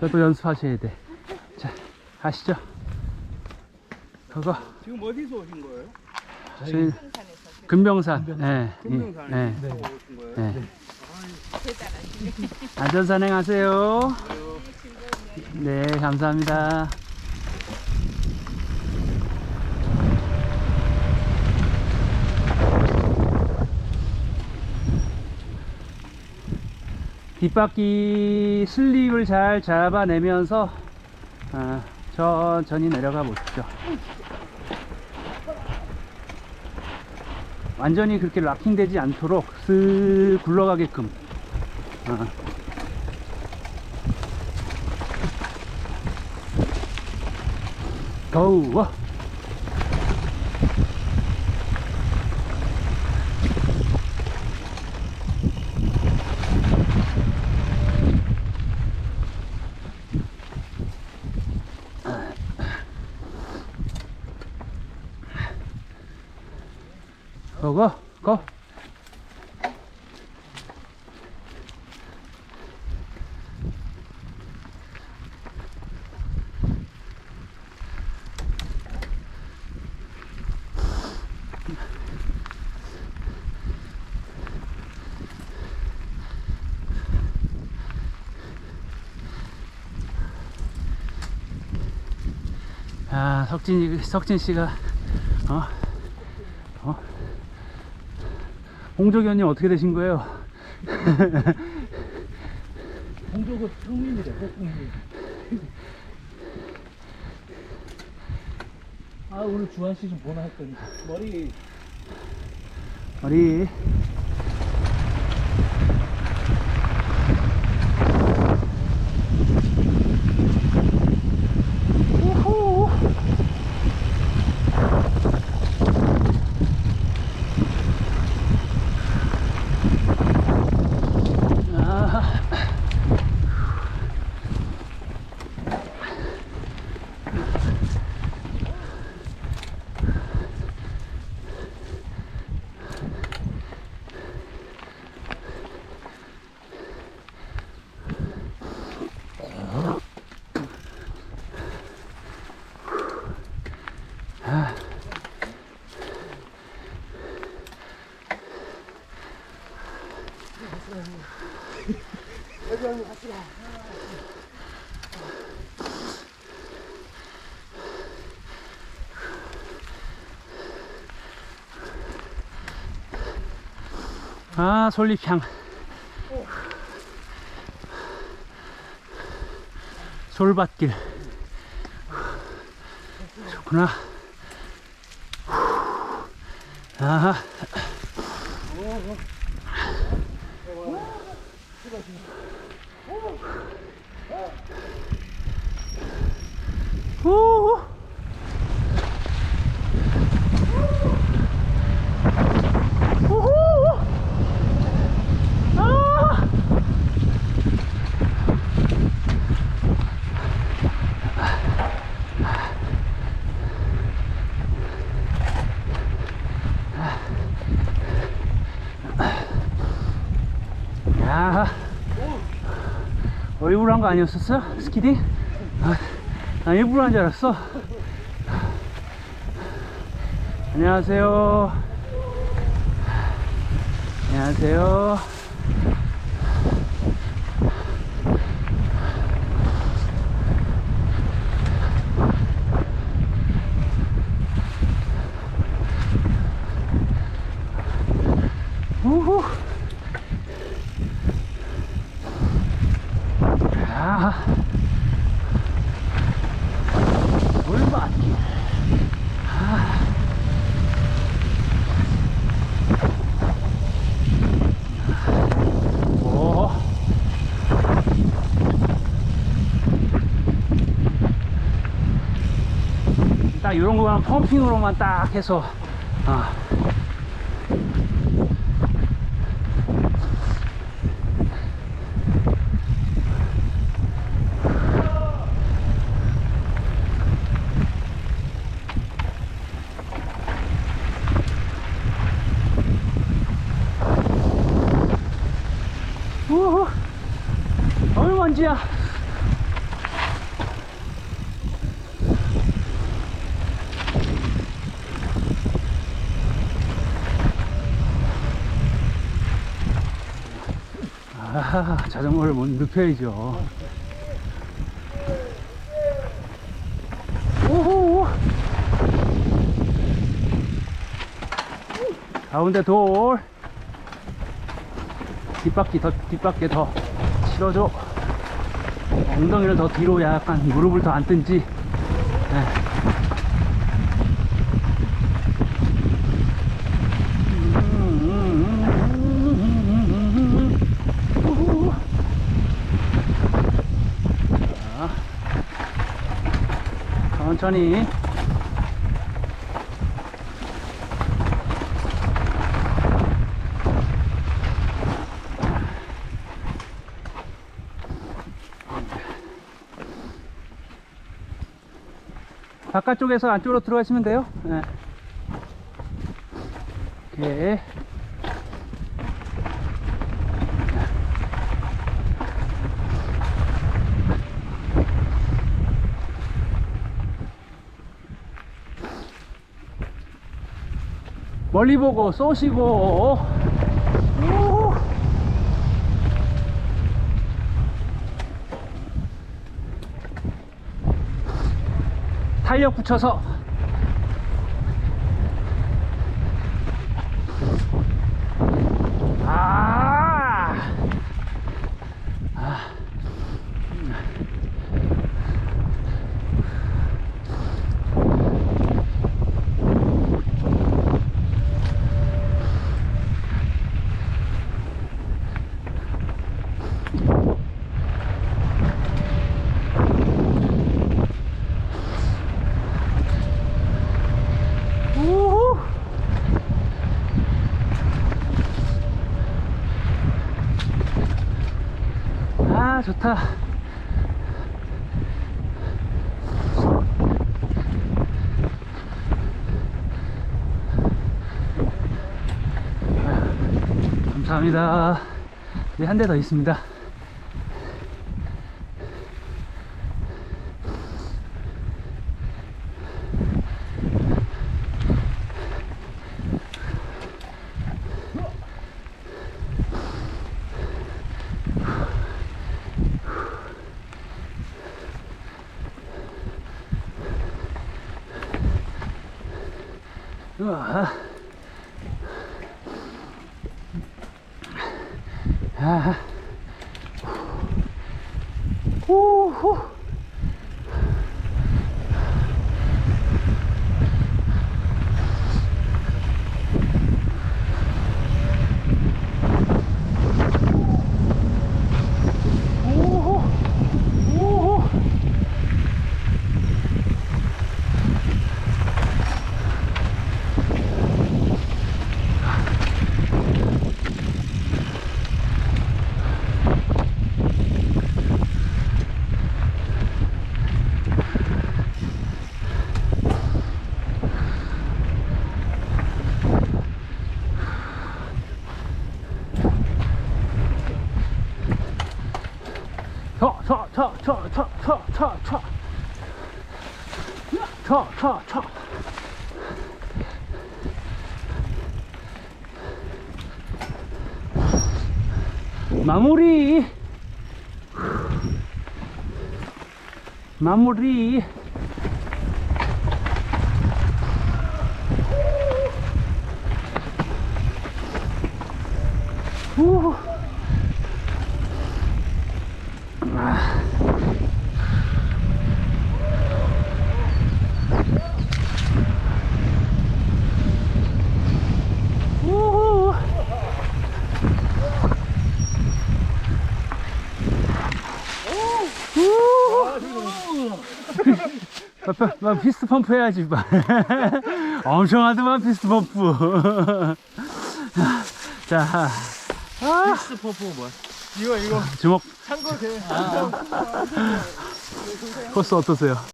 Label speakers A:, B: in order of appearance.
A: 그것도 연습하셔야 돼. 자, 가시죠. 그거,
B: 지금 어디서 오신 거예요?
A: 저희 금병산. 예,
B: 금명산에
A: 예,
B: 서 오신 거예요?
A: 예. 안전산행 하세요. 네, 감사합니다. 뒷바퀴 슬립을 잘 잡아내면서 아, 천천히 내려가 보십시오. 완전히 그렇게 락킹 되지 않도록 쓱 굴러가게끔 아. 더워 고 아, 석진, 석진 씨가, 어, 어, 홍조기 언님 어떻게 되신 거예요?
B: 홍조고 형님이래, 홍님. 아, 오늘 주한 씨 좀 보나 했더니 머리
A: 우리 아, 솔잎향. 솔밭길. 좋구나. 아하. 오. 야, 어, 일부러 한 거 아니었었어? 스키딩? 아, 나 일부러 한 줄 알았어. 안녕하세요. 안녕하세요. 우후. 아. 물받기. 아. 오. 거만 펌핑으로만 딱 해서 아. 우후. 먼지야. 아, 자전거를 못 눕혀야죠. 오호! 가운데 돌. 뒷바퀴 더, 뒷바퀴 더 실어줘. 엉덩이를 더 뒤로 약간 무릎을 더 안 뜬지. 네. 천천히 바깥쪽에서 안쪽으로 들어가시면 돼요 네. 오케이. 멀리 보고 쏘시고. 탄력 붙여서. 아. 감사합니다. 네, 한 대 더 있습니다. 우와. 아. 아. 우후. 차, 차, 차, 차, 차, 차, 차, 차, 차, 차, 마무리. 마무리. 아빠, 막 피스트 펌프 해야지, 막. 엄청 하더만, 피스트 펌프. 자, 아,
B: 피스 퍼프 뭐야? 이거 이거
A: 주먹
B: 참고로 돼.
A: 코스 어떠세요?